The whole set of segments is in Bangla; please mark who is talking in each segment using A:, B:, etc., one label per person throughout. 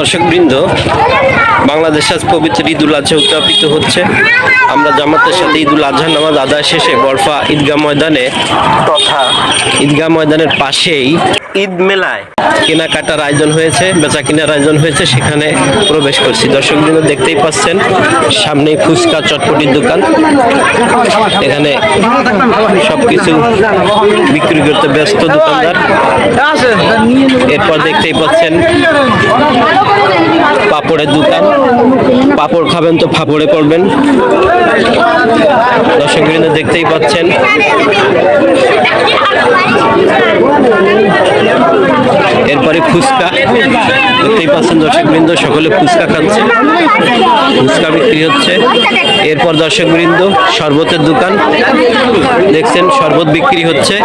A: দর্শকবৃন্দ, বাংলাদেশ আজ পবিত্র ঈদুল আজহা উদযাপিত হচ্ছে। আমরা জামাতের সাথে ঈদুল আজহা নামাজ আদায় শেষে বরফা ঈদগাহ ময়দানে তথা ঈদগাহ ময়দানের পাশেই ঈদ মেলায় কেনাকাটার আয়োজন হয়েছে বেচা কেনার আয়োজন হয়েছে, সেখানে প্রবেশ করছি। দর্শকবৃন্দ দেখতেই পাচ্ছেন, সামনে ফুচকা চটপটির দোকান। এখানে সবকিছু বিক্রি করতে ব্যস্ত দোকানদার। এরপর দেখতেই পাচ্ছেন পাপড়ের দোকান। পাপড় খাবেন তো ফাপড়ে পড়বেন। দর্শক বৃন্দ, দেখতেই পাচ্ছেন। এরপরে ফুচকা। দেখতেই পাচ্ছেন দর্শক বৃন্দ, সকলে ফুচকা খাচ্ছে। ফুচকা বিক্রি হচ্ছে। এরপর দর্শক বৃন্দ, শরবতের দোকান। দেখছেন, শরবত বিক্রি হচ্ছে।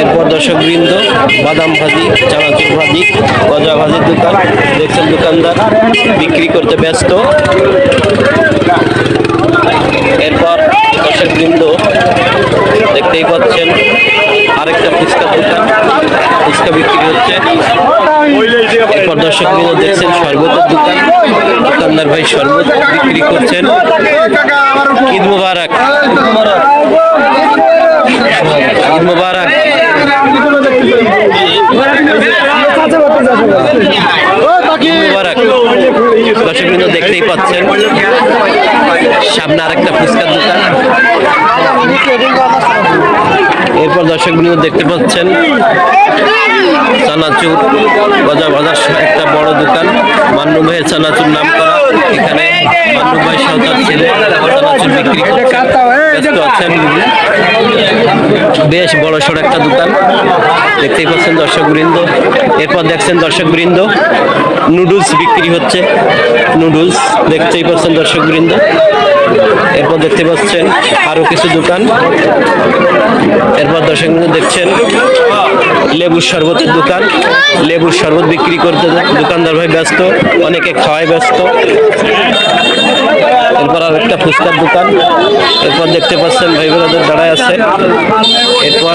A: এরপর দর্শক বৃন্দ বাদাম ভাজি, চানাচুর ভাজি, গজা ভাজির দোকান, দেখছেন দোকানদার, বিক্রি করতে ব্যস্ত। এরপর দর্শক বৃন্দ দেখতেই পাচ্ছেন আরেকটা ফুচকা দোকান, ফুচকা বিক্রি হচ্ছে। এরপর দর্শক বৃন্দ দেখছেন শরবতের দোকান, দোকানদার ভাই শরবত বিক্রি করছেন। ঈদ মুবারক। ঈদ মুবারক ঈদ মুবারক দর্শকবৃন্দ দেখতেই পাচ্ছেন। সামনে আরেকটা ফুচকার দোকান। এরপর দর্শকবৃন্দ দেখতে পাচ্ছেন চানাচুর। বাজার বাজার একটা বড় দোকান। ভাইয়ের চানাচুর নাম করা এখানে বেশ বড় সড় একটা দোকান। দেখতেই পাচ্ছেন দর্শক বৃন্দ এরপর দেখছেন দর্শক বৃন্দ নুডলস বিক্রি হচ্ছে। নুডলস, দেখতেই পাচ্ছেন দর্শক বৃন্দ এরপর দেখতে পাচ্ছেন আরও কিছু দোকান। এরপর দর্শক বৃন্দ দেখছেন লেবুর শরবতের দোকান। লেবুর শরবত বিক্রি করতে দোকানদার ভাই ব্যস্ত, অনেকে খাওয়ায় ব্যস্ত। এরপর আর একটা ফুচকার দোকান। এরপর দেখতে পাচ্ছেন ভাই বোনাদের দাঁড়ায় আছে। এরপর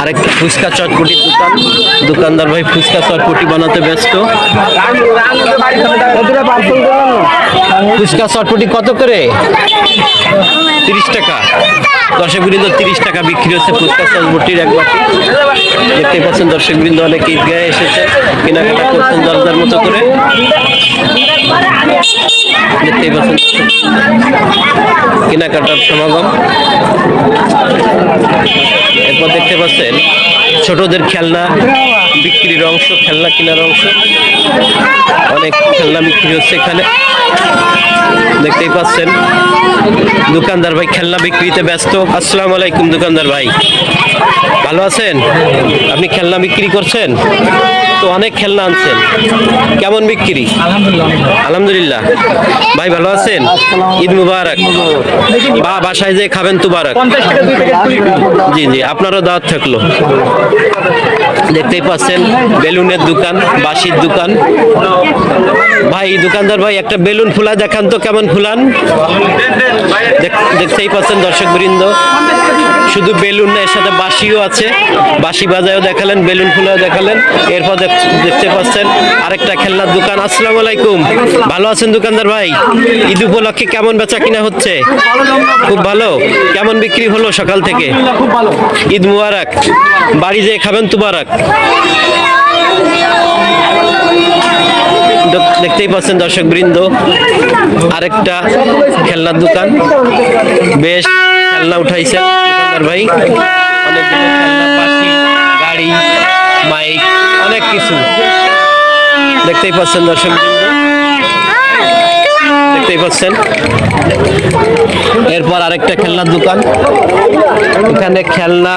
A: আরেকটা ফুচকা চটপটির দোকান। দোকানদার ভাই ফুচকা চটপটি বানাতে ব্যস্ত। ফুচকা চটপটি কত করে? তিরিশ টাকা। দর্শক বৃন্দ তিরিশ টাকা বিক্রি হচ্ছে ফুচকা চটপটির এক বাটি। দেখতে পাচ্ছেন দর্শক বৃন্দ অনেক ঈদগাহে এসেছে। কেনাকাটা করছেন দরজার মতো করে। দেখতেই পাচ্ছেন কেনাকাটার সমাগম। এরপর দেখতে পাচ্ছেন ছোটদের খেলনা, বিক্রির অংশ, খেলনা কেনার অংশ। অনেক খেলনা বিক্রি হচ্ছে এখানে। দেখতেই পাচ্ছেন। দোকানদার ভাই খেলনা বিক্রিতে ব্যস্ত। আসসালামু আলাইকুম দোকানদার ভাই। ভালো আছেন? আপনি খেলনা বিক্রি করছেন? তো অনেক খেলনা আনছেন। কেমন বিক্রি? আলহামদুলিল্লাহ। ভাই, ভালো আছেন? ঈদ মুবারক। বা, বাসায় যে খাবেন তুবারক। জি জি, আপনারও দাওয়াত থাকল। দেখতেই পাচ্ছেন, বেলুনের দোকান, বাঁশির দোকান। ভাই দোকানদার ভাই, একটা বেলুন ফুলা দেখান তো কেমন ফুলান। দেখ- দেখতেই পাচ্ছেন দর্শক বৃন্দ শুধু বেলুন না, এর সাথে বাঁশিও আছে। বাঁশি বাজায়ও দেখালেন, বেলুন ফুলাও দেখালেন। এরপর দেখ- দেখতে পাচ্ছেন আরেকটা খেলনার দোকান। আসসালামু আলাইকুম। ভালো আছেন দোকানদার ভাই? ঈদ উপলক্ষে কেমন বেচা কিনা হচ্ছে? খুব ভালো। কেমন বিক্রি হলো সকাল থেকে? ঈদ মুবারক। বাড়ি যেয়ে খাবেন তুবারক। দেখতেই পাচ্ছেন দর্শক বৃন্দ আরেকটা খেলনার দোকান। বেশ, খেলনা উঠাইছে। দোকানদার ভাই। পাখি গাড়ি মাইক অনেক কিছু। দেখতেই পাচ্ছেন দর্শক দেখতেই পাচ্ছেন। এরপর আরেকটা খেলনার দোকান। এখানে খেলনা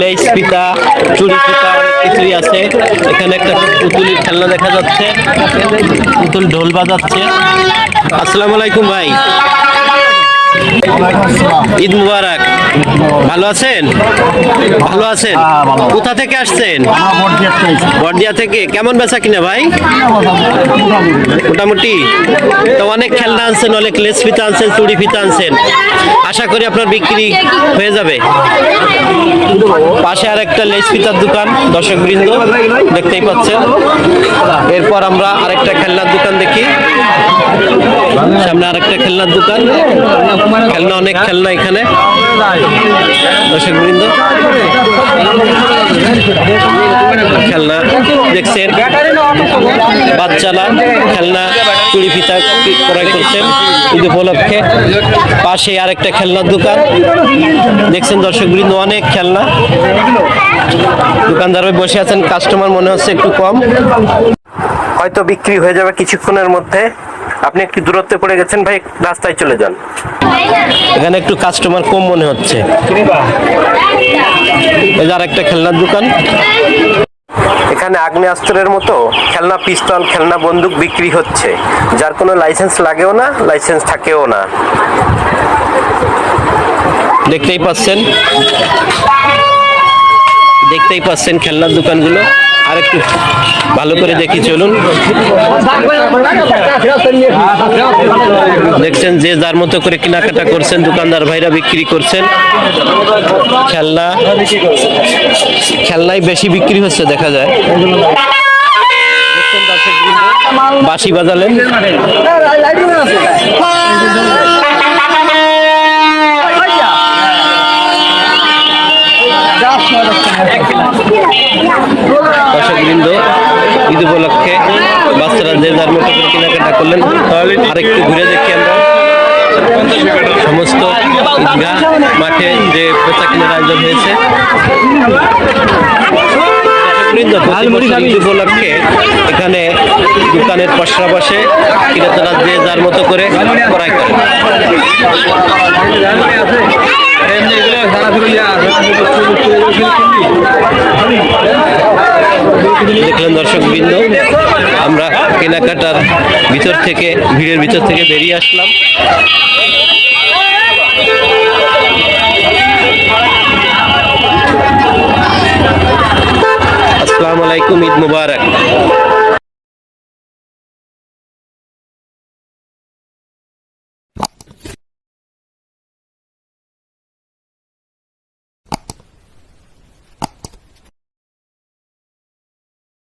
A: লেস পিতা চুরি পিতা কিছুই আছে। এখানে একটা পুতুলির খেলনা দেখা যাচ্ছে। পুতুল ঢোল বাজাচ্ছে। আসসালামু আলাইকুম ভাই। ঈদ মুবারক। ভালো আছেন? ভালো আছেন? কোথা থেকে আসছেন? বর্দিয়া থেকে। কেমন বেচা কিনা ভাই? মোটামুটি। তো অনেক খেলনা আনছেন অনেক লেস ফিতা আনছেন চুড়ি ফিতা আনছেন। আশা করি আপনার বিক্রি হয়ে যাবে। পাশে আর একটা লেস ফিতার দোকান দর্শক বৃন্দ দেখতেই পাচ্ছেন। এরপর আমরা আরেকটা খেলনার দোকান দেখি। সামনে আরেকটা খেলনার দোকান। খেলনা, অনেক খেলনা এখানে। দর্শক বৃন্দ খেলনা দেখছেন। বাচ্চারা খেলনা, চুড়ি ফিতা ক্রয় করছেন ঈদ উপলক্ষে। পাশে আরেকটা খেলনার দোকান। দেখছেন দর্শক বৃন্দ অনেক খেলনা। দোকানদার ভাই বসে আছেন কাস্টমার মনে হচ্ছে একটু কম। হয়তো বিক্রি হয়ে যাবে কিছুক্ষণের মধ্যে। আপনি একটু দূরত্বে পড়ে গেছেন ভাই রাস্তায় চলে যান। এখানে একটু কাস্টমার কম মনে হচ্ছে। এই যে আরেকটা খেলনার দোকান। এখানে আগ্নেয়াস্ত্রের মতো খেলনা পিস্তল খেলনা বন্দুক বিক্রি হচ্ছে। যার কোনো লাইসেন্স লাগেও না লাইসেন্স থাকেও না। দেখতেই পাচ্ছেন। দেখতেই পাচ্ছেন খেলনার দোকানগুলো। আর একটু ভালো করে দেখি, চলুন। দেখছেন যে যার মতো করে কেনাকাটা করছেন, দোকানদার ভাইরা বিক্রি করছেন। খেলনা, খেলনাই বেশি বিক্রি হচ্ছে, দেখা যায়। বাঁশি বাজালেন। কেনাকাটা করলেন। আরেকটু ঘুরে দেখি আমরা। সমস্ত মাঠে যে বেচা কেনার আয়োজন হয়েছে। ঈদ উপলক্ষে এখানে দোকানের পাশাপাশে ক্রেতারা যে যার মতো করে ক্রয় করে দেখলেন দর্শক বৃন্দ আমরা কেনাকাটার ভিতর থেকে ভিড়ের ভিতর থেকে বেরিয়ে আসলাম। আসসালামু আলাইকুম ঈদ মুবারক